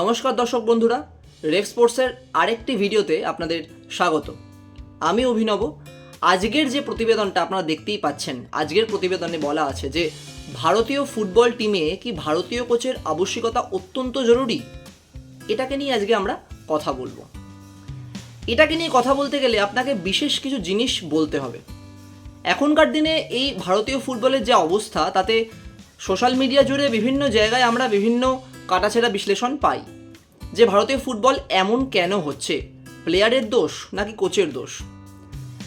নমস্কার দর্শক বন্ধুরা, রেফ স্পোর্টসের আরেকটি ভিডিওতে আপনাদের স্বাগত। আমি অভিনব। আজকের যে প্রতিবেদনটা আপনারা দেখতেই পাচ্ছেন, আজকের প্রতিবেদনে বলা আছে যে, ভারতীয় ফুটবল টিমে কি ভারতীয় কোচের আবশ্যিকতা অত্যন্ত জরুরি? এটাকে নিয়ে আজকে আমরা কথা বলব। এটাকে নিয়ে কথা বলতে গেলে আপনাকে বিশেষ কিছু জিনিস বলতে হবে। এখনকার দিনে এই ভারতীয় ফুটবলের যে অবস্থা, তাতে সোশ্যাল মিডিয়া জুড়ে বিভিন্ন জায়গায় আমরা বিভিন্ন কাটাছেড়া বিশ্লেষণ পাই। যে ভারতীয় ফুটবল এমন কেন হচ্ছে? প্লেয়ারের দোষ নাকি কোচের দোষ?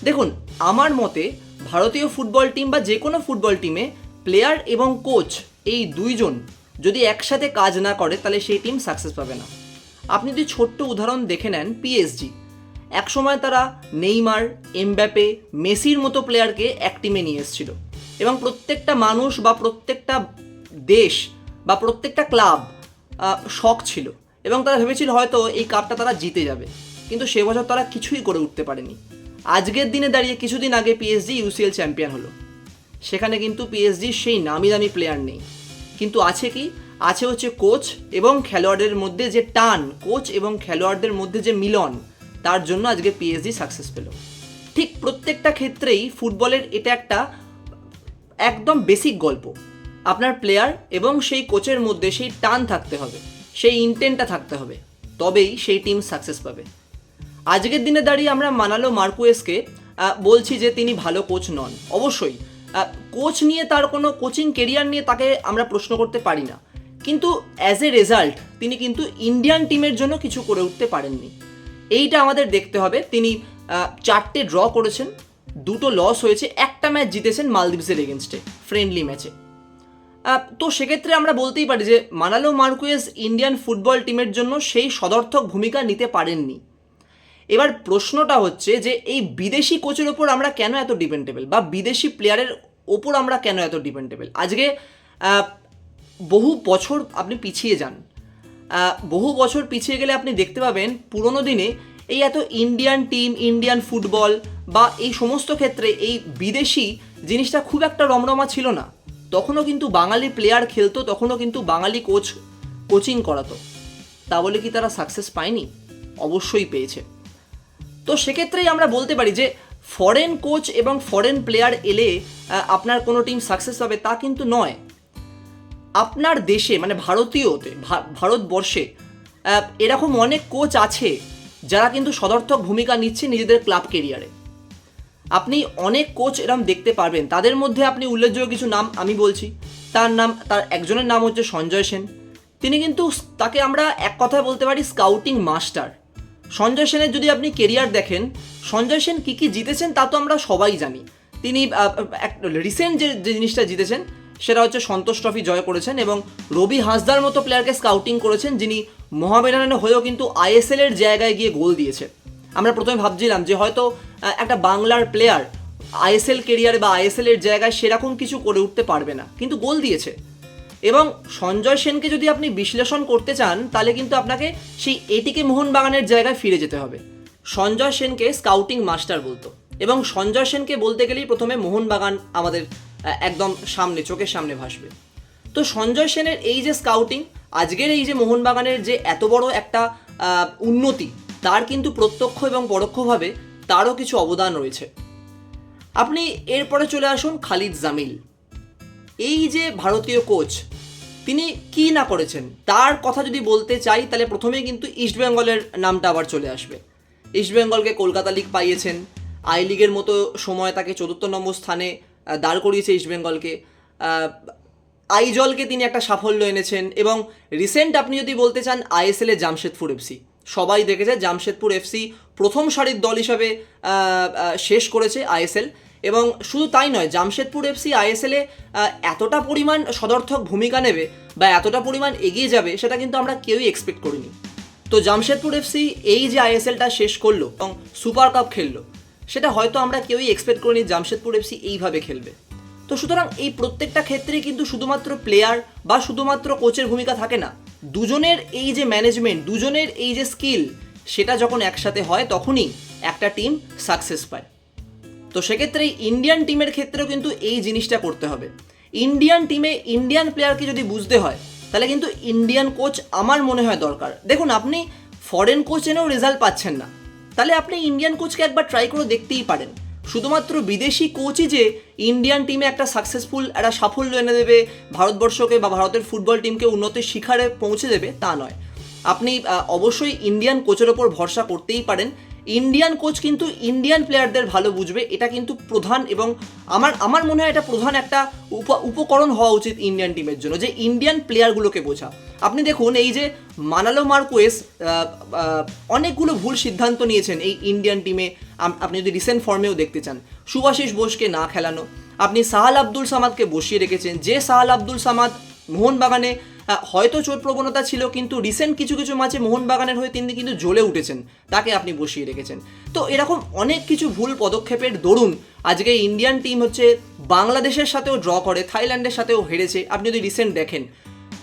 দেখুন, আমার মতে ভারতীয় ফুটবল টিম বা যে কোনো ফুটবল টিমে প্লেয়ার এবং কোচ এই দুইজন যদি একসাথে কাজ না করে, তাহলে সেই টিম সাকসেস পাবে না। আপনি যদি ছোট্ট উদাহরণ দেখে নেন পিএসজি একসময় তারা নেইমার, এমব্যাপে, মেসির মতো প্লেয়ারকে এক টিমে নিয়ে এসেছিল এবং প্রত্যেকটা মানুষ বা প্রত্যেকটা দেশ বা প্রত্যেকটা ক্লাব শখ ছিল। এবং তারা ভেবেছিল হয়তো এই কাপটা তারা জিতে যাবে। কিন্তু সে বছর তারা কিছুই করে উঠতে পারেনি। আজকের দিনে দাঁড়িয়ে কিছুদিন আগে পিএসজি ইউসিএল চ্যাম্পিয়ন হলো। সেখানে কিন্তু পিএসজির সেই নামি দামি প্লেয়ার নেই। কিন্তু আছে কি? আছে হচ্ছে কোচ এবং খেলোয়াড়দের মধ্যে যে টান কোচ এবং খেলোয়াড়দের মধ্যে যে মিলন, তার জন্য আজকে পিএসজি সাকসেস পেল। ঠিক প্রত্যেকটা ক্ষেত্রেই ফুটবলের এটা একটা একদম বেসিক গল্প। আপনার প্লেয়ার এবং সেই কোচের মধ্যে সেই টান থাকতে হবে, সেই ইন্টেন্টটা থাকতে হবে, তবেই সেই টিম সাকসেস পাবে। আজকের দিনে দাঁড়িয়ে আমরা মানালো মার্কুয়েসকে বলছি যে তিনি ভালো কোচ নন। অবশ্যই কোচ নিয়ে তার কোনো কোচিং কেরিয়ার নিয়ে তাকে আমরা প্রশ্ন করতে পারি না। কিন্তু অ্যাজ এ রেজাল্ট তিনি কিন্তু ইন্ডিয়ান টিমের জন্য কিছু করে উঠতে পারেননি। এইটা আমাদের দেখতে হবে। তিনি চারটে ড্র করেছেন, দুটো লস হয়েছে, একটা ম্যাচ জিতেছেন মালদ্বীপসের এগেনস্টে ফ্রেন্ডলি ম্যাচে তো সেক্ষেত্রে আমরা বলতেই পারি যে মানালো মার্কুয়েস ইন্ডিয়ান ফুটবল টিমের জন্য সেই সদর্থক ভূমিকা নিতে পারেননি। এবার প্রশ্নটা হচ্ছে যে এই বিদেশি কোচের ওপর আমরা কেন এত ডিপেন্ডেবল বা বিদেশি প্লেয়ারের ওপর আমরা কেন এত ডিপেন্ডেবল আজকে বহু বছর আপনি পিছিয়ে যান। বহু বছর পিছিয়ে গেলে আপনি দেখতে পাবেন পুরোনো দিনে এই এত ইন্ডিয়ান টিম, ইন্ডিয়ান ফুটবল বা এই সমস্ত ক্ষেত্রে এই বিদেশি জিনিসটা খুব একটা রমরমা ছিল না। তখনও কিন্তু বাঙালি প্লেয়ার খেলতো, তখনও কিন্তু বাঙালি কোচ কোচিং করাতো। তা বলে কি তারা সাকসেস পায়নি? অবশ্যই পেয়েছে। তো সেক্ষেত্রেই আমরা বলতে পারি যে ফরেন কোচ এবং ফরেন প্লেয়ার এলে আপনার কোনো টিম সাকসেস হবে তা কিন্তু নয়। আপনার দেশে মানে ভারতীয়তে ভারতবর্ষে এরকম অনেক কোচ আছে যারা কিন্তু সদর্থক ভূমিকা নিচ্ছে নিজেদের ক্লাব কেরিয়ারে আপনি অনেক কোচ এরম দেখতে পারবেন। তাদের মধ্যে আপনি উল্লেখযোগ্য কিছু নাম আমি বলছি। তার নাম, তার একজনের নাম হচ্ছে সঞ্জয় সেন। তিনি কিন্তু তাকে আমরা এক কথায় বলতে পারি স্কাউটিং মাস্টার সঞ্জয় সেনের যদি আপনি কেরিয়ার দেখেন, সঞ্জয় সেন কী কী জিতেছেন তা তো আমরা সবাই জানি। তিনি এক রিসেন্ট যে যে জিনিসটা জিতেছেন, সেটা হচ্ছে সন্তোষ ট্রফি জয় করেছেন এবং রবি হাসদার মতো প্লেয়ারকে স্কাউটিং করেছেন, যিনি মোহামেডানে হয়েও কিন্তু আইএসএলের জায়গায় গিয়ে গোল দিয়েছে। আমরা প্রথমে ভাবছিলাম যে হয়তো একটা বাংলার প্লেয়ার আইএসএল কেরিয়ারে বা আইএসএল এর জায়গায় সেরকম কিছু করে উঠতে পারবে না, কিন্তু গোল দিয়েছে। এবং সঞ্জয় সেনকে যদি আপনি বিশ্লেষণ করতে চান, তাহলে কিন্তু আপনাকে সেই এটিকে মোহনবাগানের জায়গায় ফিরে যেতে হবে। সঞ্জয় সেনকে স্কাউটিং মাস্টার বলতো। এবং সঞ্জয় সেনকে বলতে গেলেই প্রথমে মোহনবাগান আমাদের একদম সামনে, চোখের সামনে ভাসবে। তো সঞ্জয় সেনের এই যে স্কাউটিং আজকের এই যে মোহনবাগানের যে এত বড় একটা উন্নতি, তার কিন্তু প্রত্যক্ষ এবং পরোক্ষভাবে তারও কিছু অবদান রয়েছে। আপনি এরপরে চলে আসুন খালিদ জামিল। এই যে ভারতীয় কোচ, তিনি কি না করেছেন? তার কথা যদি বলতে চাই, তাহলে প্রথমেই কিন্তু ইস্টবেঙ্গলের নামটা আবার চলে আসবে। ইস্টবেঙ্গলকে কলকাতা লিগ পাইয়েছেন। আই লিগের মতো সময় তাকে চতুর্থ নম্বর স্থানে দাঁড় করিয়েছে ইস্টবেঙ্গলকে আইজলকে তিনি একটা সাফল্য এনেছেন এবং রিসেন্ট আপনি যদি বলতে চান আইএসএল জামশেদপুর এফসি সবাই দেখেছে, জামশেদপুর এফসি প্রথম সারির দল হিসাবে শেষ করেছে আইএসএল। এবং শুধু তাই নয়, জামশেদপুর এফসি আইএসএলে এতটা পরিমাণ সদর্থক ভূমিকা নেবে বা এতটা পরিমাণ এগিয়ে যাবে, সেটা কিন্তু আমরা কেউই এক্সপেক্ট করিনি। তো জামশেদপুর এফসি এই যে আইএসএলটা শেষ করল এবং সুপার কাপ খেললো, সেটা হয়তো আমরা কেউই এক্সপেক্ট করিনি জামশেদপুর এফসি এইভাবে খেলবে। তো সুতরাং এই প্রত্যেকটা ক্ষেত্রে কিন্তু শুধুমাত্র প্লেয়ার বা শুধুমাত্র কোচের ভূমিকা থাকে না। দুজনের এই যে ম্যানেজমেন্ট দুজনের এই যে স্কিল সেটা যখন একসাথে হয়, তখনই একটা টিম সাকসেস পায়। তো সেক্ষেত্রে ইন্ডিয়ান টিমের ক্ষেত্রেও কিন্তু এই জিনিসটা করতে হবে। ইন্ডিয়ান টিমে ইন্ডিয়ান প্লেয়ারকে যদি বুঝতে হয়, তাহলে কিন্তু ইন্ডিয়ান কোচ আমার মনে হয় দরকার। দেখুন, আপনি ফরেন কোচ এনেও রেজাল্ট পাচ্ছেন না। তাহলে আপনি ইন্ডিয়ান কোচকে একবার ট্রাই করে দেখতেই পারেন। শুধুমাত্র বিদেশি কোচই যে ইন্ডিয়ান টিমে একটা সাকসেসফুল একটা সাফল্য এনে দেবে, ভারতবর্ষকে বা ভারতের ফুটবল টিমকে উন্নত শিখারে পৌঁছে দেবে, তা নয়। আপনি অবশ্যই ইন্ডিয়ান কোচের ওপর ভরসা করতেই পারেন। ইন্ডিয়ান কোচ কিন্তু ইন্ডিয়ান প্লেয়ারদের ভালো বুঝবে, এটা কিন্তু প্রধান এবং আমার আমার মনে হয় এটা প্রধান একটা উপ, উপকরণ হওয়া উচিত ইন্ডিয়ান টিমের জন্য যে ইন্ডিয়ান প্লেয়ারগুলোকে বোঝা। আপনি দেখুন এই যে মানালো মার্কোয়েস অনেকগুলো ভুল সিদ্ধান্ত নিয়েছেন এই ইন্ডিয়ান টিমে আপনি যদি রিসেন্ট ফর্মেও দেখতে চান, সুভাষিস বোসকে না খেলানো, আপনি সাহাল আব্দুল সামাদকে বসিয়ে রেখেছেন, যে সাহাল আব্দুল সামাদ মোহনবাগানে হয়তো চোট প্রবণতা ছিল, কিন্তু রিসেন্ট কিছু কিছু ম্যাচে মোহনবাগানের হয়ে তিনি কিন্তু জ্বলে উঠেছেন। তাকে আপনি বসিয়ে রেখেছেন। তো এরকম অনেক কিছু ভুল পদক্ষেপের দরুন আজকে ইন্ডিয়ান টিম হচ্ছে বাংলাদেশের সাথেও ড্র করে, থাইল্যান্ডের সাথেও হেরেছে। আপনি যদি রিসেন্ট দেখেন,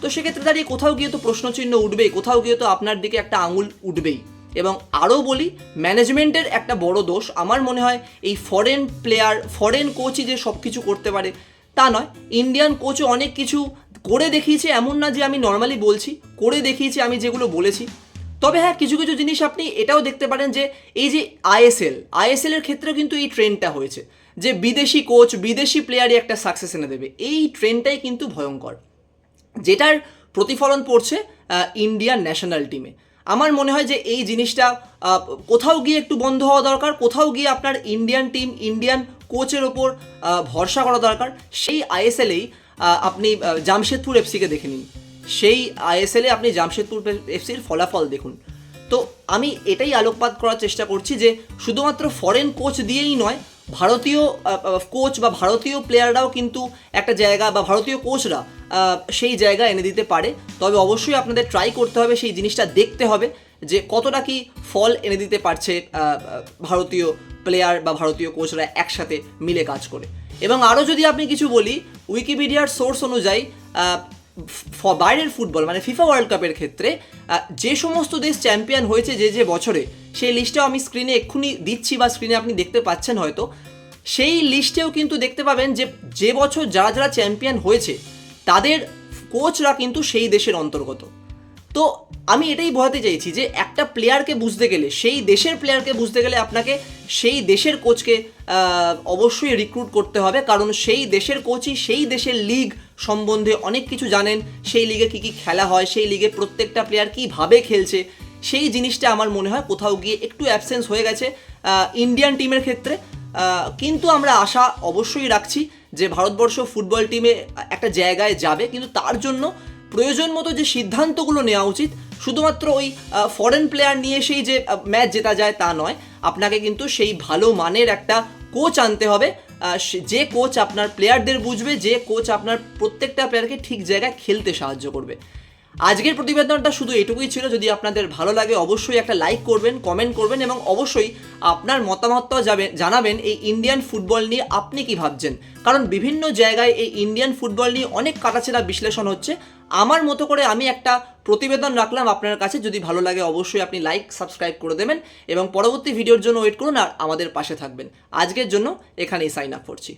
তো সেক্ষেত্রে দাঁড়িয়ে কোথাও গিয়ে তো প্রশ্নচিহ্ন উঠবেই, কোথাও গিয়ে তো আপনার দিকে একটা আঙুল উঠবেই। এবং আরও বলি ম্যানেজমেন্টের একটা বড় দোষ, আমার মনে হয় এই ফরেন প্লেয়ার ফরেন কোচই যে সব কিছু করতে পারে, তা নয়। ইন্ডিয়ান কোচও অনেক কিছু করে দেখিয়েছে এমন না যে আমি নর্মালি বলছি, করে দেখিয়েছি আমি যেগুলো বলেছি। তবে হ্যাঁ কিছু কিছু জিনিস আপনি এটাও দেখতে পারেন যে এই যে আইএসএল আইএসএল এর ক্ষেত্রেও কিন্তু এই ট্রেন্ডটা হয়েছে যে বিদেশি কোচ বিদেশি প্লেয়ারই একটা সাকসেস এনে দেবে। এই ট্রেন্ডটাই কিন্তু ভয়ঙ্কর। যেটার প্রতিফলন পড়ছে ইন্ডিয়ান ন্যাশনাল টিমে আমার মনে হয় যে এই জিনিসটা কোথাও গিয়ে একটু বন্ধ হওয়া দরকার, কোথাও গিয়ে আপনার ইন্ডিয়ান টিম ইন্ডিয়ান কোচের ওপর ভরসা করা দরকার। সেই আইএসএলেই আপনি জামশেদপুর এফসিকে দেখে নিন। সেই আইএসএলে আপনি জামশেদপুর এফসির ফলাফল দেখুন। তো আমি এটাই আলোকপাত করার চেষ্টা করছি যে শুধুমাত্র ফরেন কোচ দিয়েই নয়, ভারতীয় কোচ বা ভারতীয় প্লেয়াররাও কিন্তু একটা জায়গা বা ভারতীয় কোচরা সেই জায়গা এনে দিতে পারে। তবে অবশ্যই আপনাদের ট্রাই করতে হবে, সেই জিনিসটা দেখতে হবে যে কতটা কি ফল এনে দিতে পারছে ভারতীয় প্লেয়ার বা ভারতীয় কোচরা একসাথে মিলে কাজ করে। এবং আরও যদি আপনি কিছু বলি উইকিপিডিয়ার সোর্স অনুযায়ী বাইরের ফুটবল মানে ফিফা ওয়ার্ল্ড কাপের ক্ষেত্রে যে সমস্ত দেশ চ্যাম্পিয়ন হয়েছে যে যে বছরে, সেই লিস্টেও আমি স্ক্রিনে এক্ষুনি দিচ্ছি বা স্ক্রিনে আপনি দেখতে পাচ্ছেন হয়তো। সেই লিস্টেও কিন্তু দেখতে পাবেন যে যে বছর যারা যারা চ্যাম্পিয়ন হয়েছে, তাদের কোচরা কিন্তু সেই দেশের অন্তর্গত। তো আমি এটাই বোঝাতে চাইছি যে একটা প্লেয়ারকে বুঝতে গেলে, সেই দেশের প্লেয়ারকে বুঝতে গেলে আপনাকে সেই দেশের কোচকে অবশ্যই রিক্রুট করতে হবে। কারণ সেই দেশের কোচই সেই দেশের লিগ সম্বন্ধে অনেক কিছু জানেন। সেই লিগে কী কী খেলা হয়, সেই লিগে প্রত্যেকটা প্লেয়ার কীভাবে খেলছে। সেই জিনিসটা আমার মনে হয় কোথাও গিয়ে একটু অ্যাবসেন্স হয়ে গেছে ইন্ডিয়ান টিমের ক্ষেত্রে। কিন্তু আমরা আশা অবশ্যই রাখছি যে ভারতবর্ষ ফুটবল টিমে একটা জায়গায় যাবে। কিন্তু তার জন্য প্রয়োজন মতো যে সিদ্ধান্তগুলো নেওয়া উচিত, শুধুমাত্র ওই ফরেন প্লেয়ার নিয়ে সেই যে ম্যাচ জেতা যায় তা নয়, আপনাকে কিন্তু সেই ভালো মানের একটা কোচ আনতে হবে। যে কোচ আপনার প্লেয়ারদের বুঝবে, যে কোচ আপনার প্রত্যেকটা প্লেয়ারকে ঠিক জায়গায় খেলতে সাহায্য করবে। আজকের প্রতিবেদনটা শুধু এটুকুই ছিল, যদি আপনাদের ভালো লাগে অবশ্যই একটা লাইক করবেন কমেন্ট করবেন এবং অবশ্যই আপনার মতামতটাও যাবে, জানাবেন এই ইন্ডিয়ান ফুটবল নিয়ে আপনি কি ভাবছেন। কারণ বিভিন্ন জায়গায় এই ইন্ডিয়ান ফুটবল নিয়ে অনেক কাটাছেড়া বিশ্লেষণ হচ্ছে। আমার মতো করে আমি একটা প্রতিবেদন রাখলাম আপনার কাছে, যদি ভালো লাগে অবশ্যই আপনি লাইক সাবস্ক্রাইব করে দেবেন এবং পরবর্তী ভিডিওর জন্য ওয়েট করুন আর আমাদের পাশে থাকবেন। আজকের জন্য এখানেই সাইন আপ করছি।